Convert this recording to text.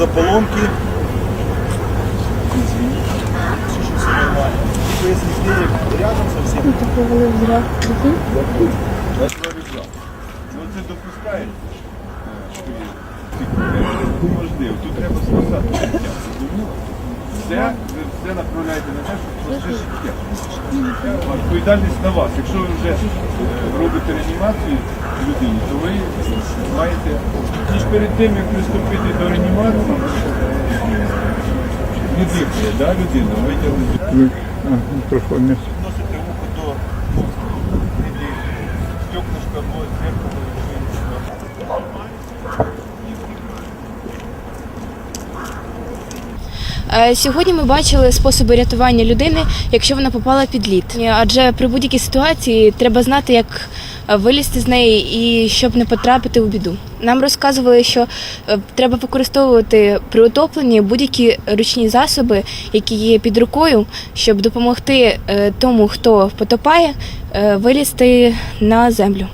Из-за поломки. Извините. Все, все нормально. Типа, если рядом совсем, зря. Я. Ну. Ти можливо, тут треба спасати життя. Все, все направляєте на те, щоб спасти життя. Відповідальність на вас. Якщо ви вже е, робите реанімацію людині, то ви маєте перед тим, як приступити до реанімації, не дихає, да, людина, витягнути. Мікрофон не Носите вухо до стеклышко або зеркало. Сьогодні ми бачили способи рятування людини, якщо вона попала під лід. Адже при будь-якій ситуації треба знати, як вилізти з неї і щоб не потрапити у біду. Нам розказували, що е, треба використовувати при утопленні будь-які ручні засоби, які є під рукою, щоб допомогти е, тому, хто потопає, е, вилізти на землю.